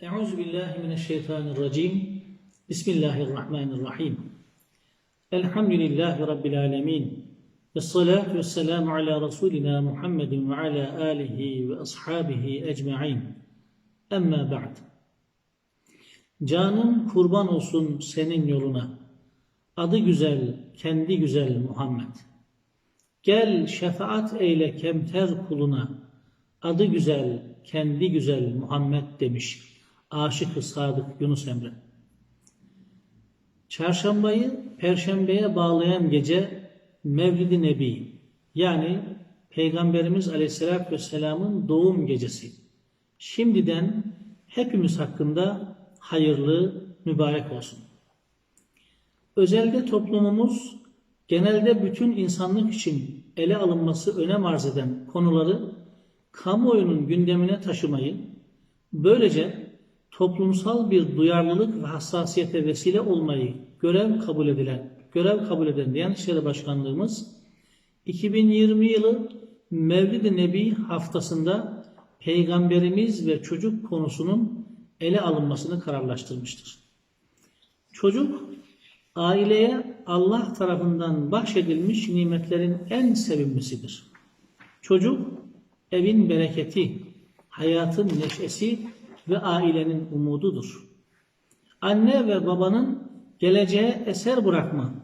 Euzu billahi mineşşeytanirracim. Bismillahirrahmanirrahim. Elhamdülillahi rabbil alamin. Ve salatu vesselamu ala rasulina Muhammedin ve ala alihi ve ashabihi ecmaîn. Amma ba'd. Canım kurban olsun senin yoluna. Adı güzel, kendi güzel Muhammed. Gel şefaat eyle kemter kuluna. Adı güzel, kendi güzel Muhammed demiş. Aşık-ı Sadık Yunus Emre. Çarşambayı Perşembeye bağlayan gece Mevlid-i Nebi yani Peygamberimiz Aleyhisselatü Vesselam'ın doğum gecesi. Şimdiden hepimiz hakkında hayırlı, mübarek olsun. Özelde toplumumuz genelde bütün insanlık için ele alınması önem arz eden konuları kamuoyunun gündemine taşımayı, böylece toplumsal bir duyarlılık ve hassasiyete vesile olmayı görev kabul edilen, görev kabul eden Diyanet İşleri Başkanlığımız 2020 yılı Mevlid-i Nebi haftasında Peygamberimiz ve çocuk konusunun ele alınmasını kararlaştırmıştır. Çocuk aileye Allah tarafından bahşedilmiş nimetlerin en sevimlisidir. Çocuk evin bereketi, hayatın neşesi ve ailenin umududur. Anne ve babanın geleceğe eser bırakma,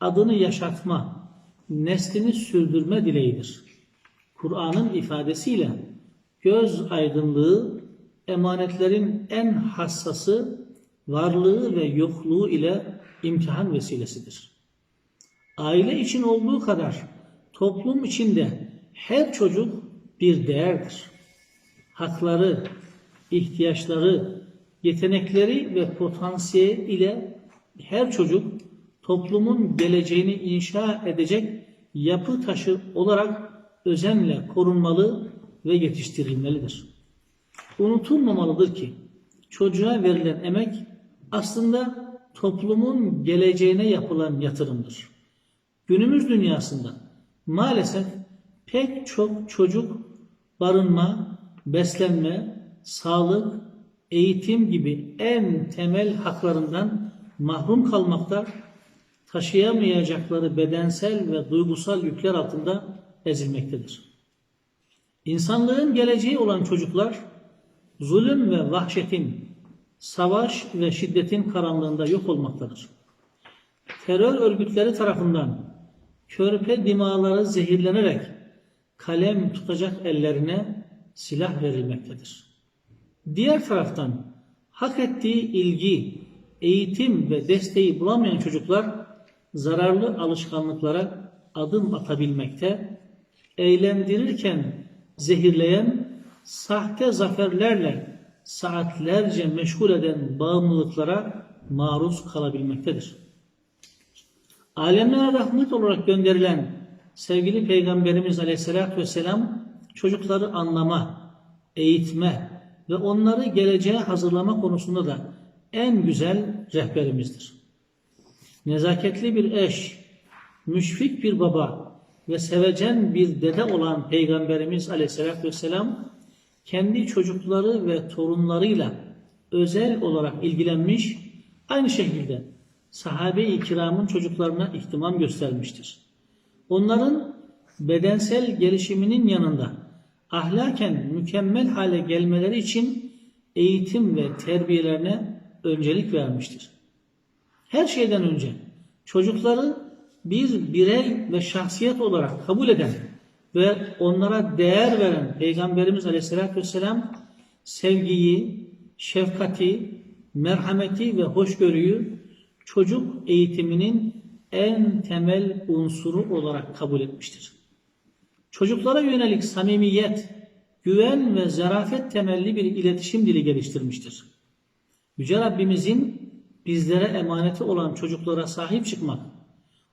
adını yaşatma, neslini sürdürme dileğidir. Kur'an'ın ifadesiyle göz aydınlığı emanetlerin en hassası varlığı ve yokluğu ile imtihan vesilesidir. Aile için olduğu kadar toplum içinde her çocuk bir değerdir. Hakları, ihtiyaçları, yetenekleri ve potansiyeli ile her çocuk toplumun geleceğini inşa edecek yapı taşı olarak özenle korunmalı ve yetiştirilmelidir. Unutulmamalıdır ki çocuğa verilen emek aslında toplumun geleceğine yapılan yatırımdır. Günümüz dünyasında maalesef pek çok çocuk barınma, beslenme, sağlık, eğitim gibi en temel haklarından mahrum kalmakta, taşıyamayacakları bedensel ve duygusal yükler altında ezilmektedir. İnsanlığın geleceği olan çocuklar, zulüm ve vahşetin, savaş ve şiddetin karanlığında yok olmaktadır. Terör örgütleri tarafından körpe dimaları zehirlenerek kalem tutacak ellerine silah verilmektedir. Diğer taraftan hak ettiği ilgi, eğitim ve desteği bulamayan çocuklar zararlı alışkanlıklara adım atabilmekte, eğlendirirken zehirleyen sahte zaferlerle saatlerce meşgul eden bağımlılıklara maruz kalabilmektedir. Alemlere rahmet olarak gönderilen sevgili Peygamberimiz Aleyhisselatü Vesselam çocukları anlama, eğitme ve onları geleceğe hazırlama konusunda da en güzel rehberimizdir. Nezaketli bir eş, müşfik bir baba ve sevecen bir dede olan Peygamberimiz Aleyhisselatü Vesselam kendi çocukları ve torunlarıyla özel olarak ilgilenmiş, aynı şekilde sahabe-i kiramın çocuklarına ihtimam göstermiştir. Onların bedensel gelişiminin yanında ahlaken mükemmel hale gelmeleri için eğitim ve terbiyelerine öncelik vermiştir. Her şeyden önce çocukları bir birey ve şahsiyet olarak kabul eden ve onlara değer veren Peygamberimiz Aleyhisselatü Vesselam sevgiyi, şefkati, merhameti ve hoşgörüyü çocuk eğitiminin en temel unsuru olarak kabul etmiştir. Çocuklara yönelik samimiyet, güven ve zarafet temelli bir iletişim dili geliştirmiştir. Yüce Rabbimizin bizlere emaneti olan çocuklara sahip çıkmak,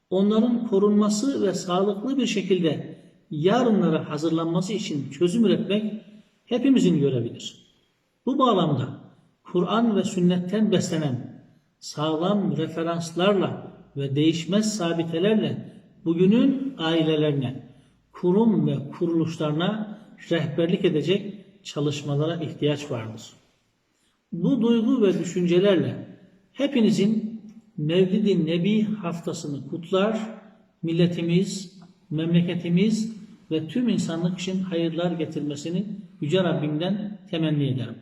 onların korunması ve sağlıklı bir şekilde yarınlara hazırlanması için çözüm üretmek hepimizin görevidir. Bu bağlamda Kur'an ve sünnetten beslenen sağlam referanslarla ve değişmez sabitelerle bugünün ailelerine, kurum ve kuruluşlarına rehberlik edecek çalışmalara ihtiyaç vardır. Bu duygu ve düşüncelerle hepinizin Mevlid-i Nebi haftasını kutlar, milletimiz, memleketimiz ve tüm insanlık için hayırlar getirmesini Yüce Rabbimden temenni ederim.